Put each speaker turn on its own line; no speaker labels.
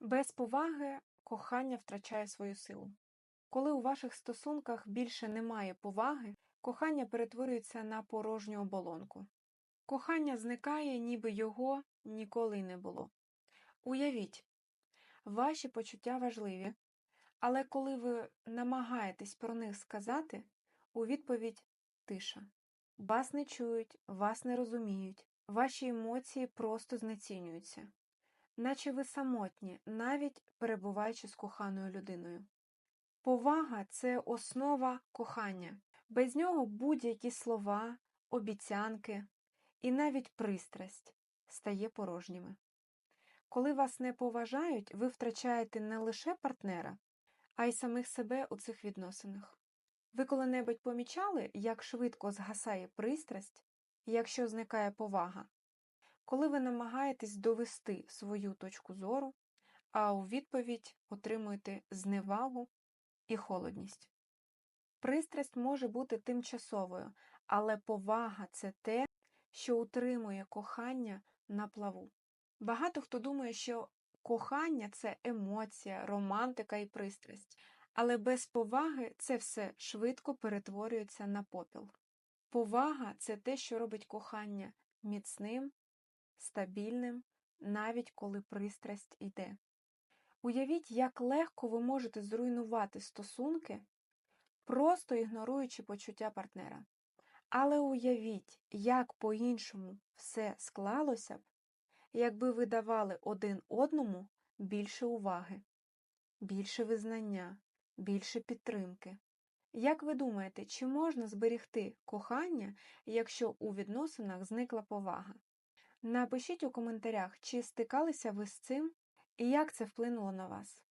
Без поваги кохання втрачає свою силу. Коли у ваших стосунках більше немає поваги, кохання перетворюється на порожню оболонку. Кохання зникає, ніби його ніколи не було. Уявіть, ваші почуття важливі, але коли ви намагаєтесь про них сказати, у відповідь тиша. Вас не чують, вас не розуміють, ваші емоції просто знецінюються наче ви самотні, навіть перебуваючи з коханою людиною. Повага це основа кохання. Без нього будь-які слова, обіцянки і навіть пристрасть стає порожніми. Коли вас не поважають, ви втрачаєте не лише партнера, а й самих себе у цих відносинах. Ви коли-небудь помічали, як швидко згасає пристрасть, якщо зникає повага? Коли ви намагаєтесь довести свою точку зору, а у відповідь отримуєте зневагу і холодність. Пристрасть може бути тимчасовою, але повага це те, що утримує кохання на плаву. Багато хто думає, що кохання це емоція, романтика і пристрасть, але без поваги це все швидко перетворюється на попіл. Повага це те, що робить кохання міцним, стабільним, навіть коли пристрасть йде. Уявіть, як легко ви можете зруйнувати стосунки, просто ігноруючи почуття партнера. Але уявіть, як по-іншому все склалося б, якби ви давали один одному більше уваги, більше визнання, більше підтримки. Як ви думаєте, чи можна зберегти кохання, якщо у відносинах зникла повага? Напишіть у коментарях, чи стикалися ви з цим і як це вплинуло на вас.